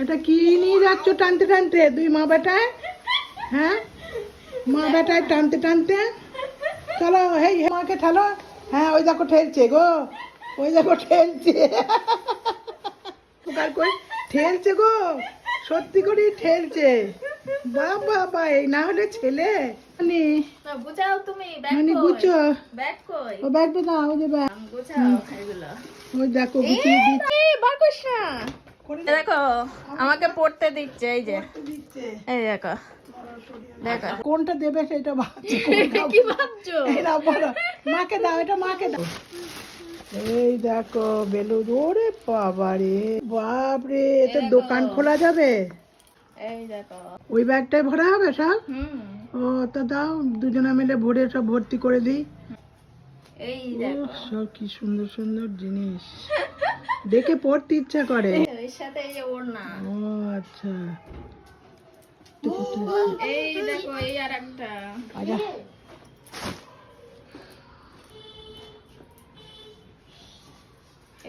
এটা কি নিয়ে যাচ্ছ টানতে টানতে? দুই মা বেটায়? হ্যাঁ? মা বেটায় টানতে টানতে? চলো হেই হে, মাকে ঠেলো। হ্যাঁ ওই দেখো ঠেলছে গো। ওই দেখো ঠেলছে। ঠেলছে গো। সত্যি করে ঠেলছে। বাবা বা এই না হলে ছেলে? মানে না বুঝাও তুমি ব্যাগ মানে গুছো। ব্যাগ কই? ও ব্যাগটা না ওই যে ব্যাগ বুঝাও এগুলো ওই দেখো গুছিয়ে দিচ্ছে। বার দেখো আমাকে পড়তে দিচ্ছে এই যে। এই দেখো দেখো। কোনটা দেবে সেটা ভাবছি? কি ভাবছ? মাকে দাও এটা মাকে দাও। এই দেখো বেলুন। ওরে বাবা রে বাপ রে এতে দোকান খোলা যাবে? এই দেখো। ওই ব্যাগটাই ভরা হবে সব ও তা দাও দুজনে মিলে ভরে সব ভর্তি করে দিই। এই দেখো। সব কি সুন্দর সুন্দর জিনিস। দেখে পড়তে ইচ্ছা করে। এর সাথে এই ও আচ্ছা। এই দেখো এই আর একটা। আচ্ছা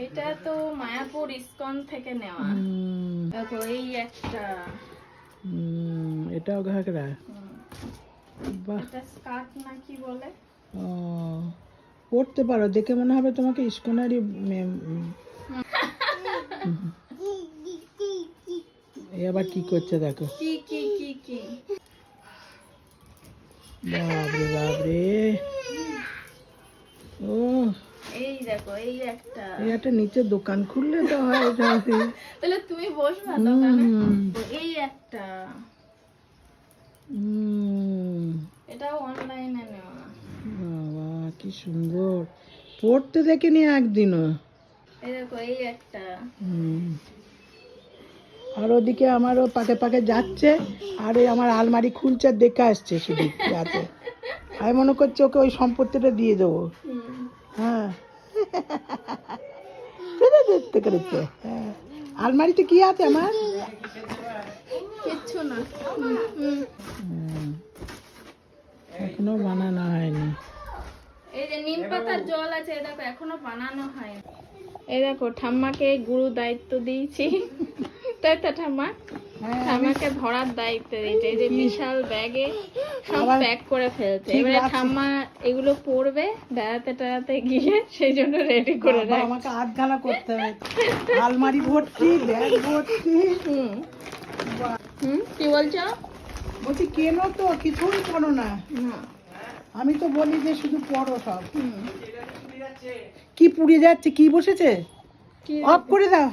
এটা তো মায়াপুর ইসকন থেকে নেওয়া। দেখো এই একটা। এটাও ঘাগরা। বাহ। এটা স্কার্ট না কি বলে? ও পড়তে পারো। দেখে মনে হবে তোমাকে ইস্কনারি এ আবার কি করছে দেখো? কি কি কি কি? বাপরে বাপরে। ও এই দেখো এই একটা। এই একটা নিচে দোকান খুললে তো হয় তাহলে। তাহলে তুমি বসবা দোকানে। এই একটা। এটাও অনলাইনে নেওয়া। বাবা কি সুন্দর। পড়তে দেখিনি একদিনও। আর ওদিকে আমারও পাকে পাকে যাচ্ছে আর ওই আমার আলমারি খুলছে দেখে আসছে শুধু রাতে আমি মনে করছি ওকে ওই সম্পত্তিটা দিয়ে দেবো। হ্যাঁ। দেখতে করেছে হ্যাঁ। আলমারিতে কি আছে আমার? কিচ্ছু না। এখনও বানানো হয়নি। এই যে নিম পাতার জল আছে দেখো এখনও বানানো হয়নি। এই দেখো ঠাম্মাকে গুরু দায়িত্ব দিয়েছি। তাই তো ঠাম্মা হ্যাঁ ঠাম্মাকে ভরার দায়িত্ব দিয়েছে। এই যে বিশাল ব্যাগে সব প্যাক করে ফেলছে। এবারে ঠাম্মা এগুলো পড়বে বেড়াতে টেড়াতে গিয়ে সেই জন্য রেডি করে আমাকে আধখানা করতে হবে। আলমারি ভর্তি ব্যাগ ভর্তি। হুম। হুম কি বলছো? বলছি কেনো তো কিছুই করো না। আমি তো বলি যে শুধু পড়ো সব। হুম। কি পুড়ে যাচ্ছে? কি বসেছে? অফ করে দাও।